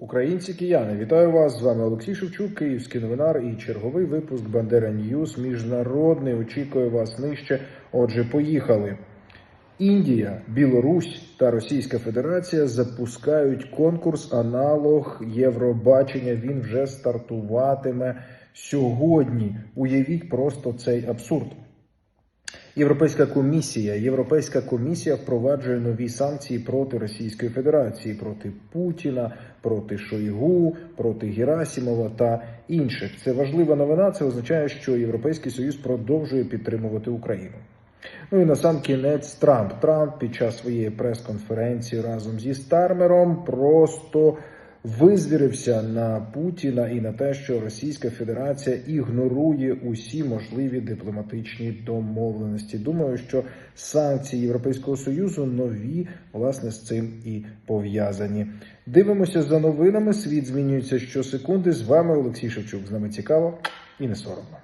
Українці кияни, вітаю вас! З вами Олексій Шевчук, Київський новинар і черговий випуск Бандера Ньюс. Міжнародний очікує вас нижче. Отже, поїхали. Індія, Білорусь та Російська Федерація запускають конкурс аналог Євробачення. Він вже стартуватиме сьогодні. Уявіть просто цей абсурд. Європейська комісія. Європейська комісія впроваджує нові санкції проти Російської Федерації, проти Путіна, проти Шойгу, проти Герасімова та інших. Це важлива новина. Це означає, що Європейський Союз продовжує підтримувати Україну. Ну і на сам кінець Трамп. Трамп під час своєї прес-конференції разом зі Стармером просто визвірився на Путіна і на те, що Російська Федерація ігнорує усі можливі дипломатичні домовленості. Думаю, що санкції Європейського союзу нові власне з цим і пов'язані. Дивимося за новинами. Світ змінюється щосекунди. З вами Олексій Шевчук. З нами цікаво і не соромно.